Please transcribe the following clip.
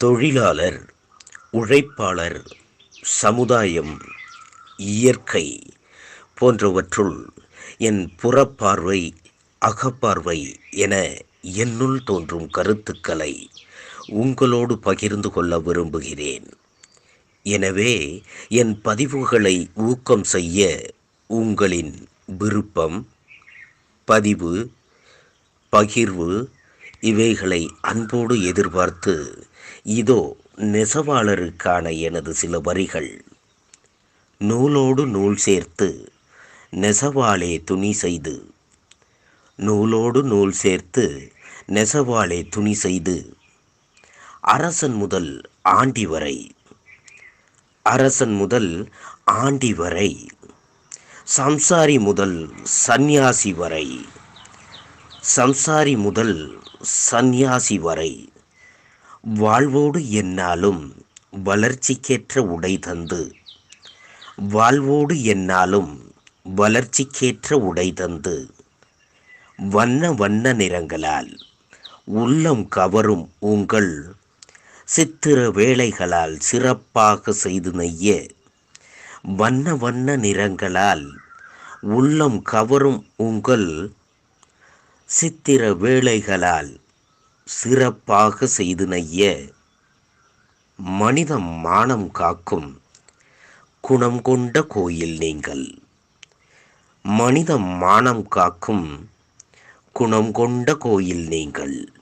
தொழிலாளர் உழைப்பாளர் சமுதாயம் இயற்கை போன்றவற்றுள் என் புறப்பார்வை அகப்பார்வை என என்னுள் தோன்றும் கருத்துக்களை உங்களோடு பகிர்ந்து கொள்ள விரும்புகிறேன். எனவே என் பதிவுகளை ஊக்கம் செய்ய உங்களின் விருப்பம் பதிவு பகிர்வு இவைகளை அன்போடு எதிர்பார்த்து இதோ நெசவாளருக்கான எனது சில வரிகள். நூலோடு நூல் சேர்த்து நெசவாளே துணி செய்து. நூலோடு நூல் சேர்த்து நெசவாளே துணி செய்து. அரசன் முதல் ஆண்டி வரை. அரசன் முதல் ஆண்டி வரை. சம்சாரி முதல் சந்நியாசி வரை. சம்சாரி முதல் சந்நியாசி வரை. வாழ்வோடு என்னாலும் வளர்ச்சிக்கேற்ற உடை தந்து. வாழ்வோடு என்னாலும் வளர்ச்சிக்கேற்ற உடை தந்து. வண்ண வண்ண நிறங்களால் உள்ளம் கவரும் உங்கள் சித்திர வேலைகளால் சிறப்பாக செய்து நெய்ய. வண்ண வண்ண நிறங்களால் உள்ளம் கவரும் உங்கள் சித்திர வேலைகளால் சிறப்பாக செய்து நெய்ய மனிதம் மானம் காக்கும் குணம் கொண்ட கோயில் நீங்கள். மனிதம் மானம் காக்கும் குணம் கொண்ட கோயில் நீங்கள்.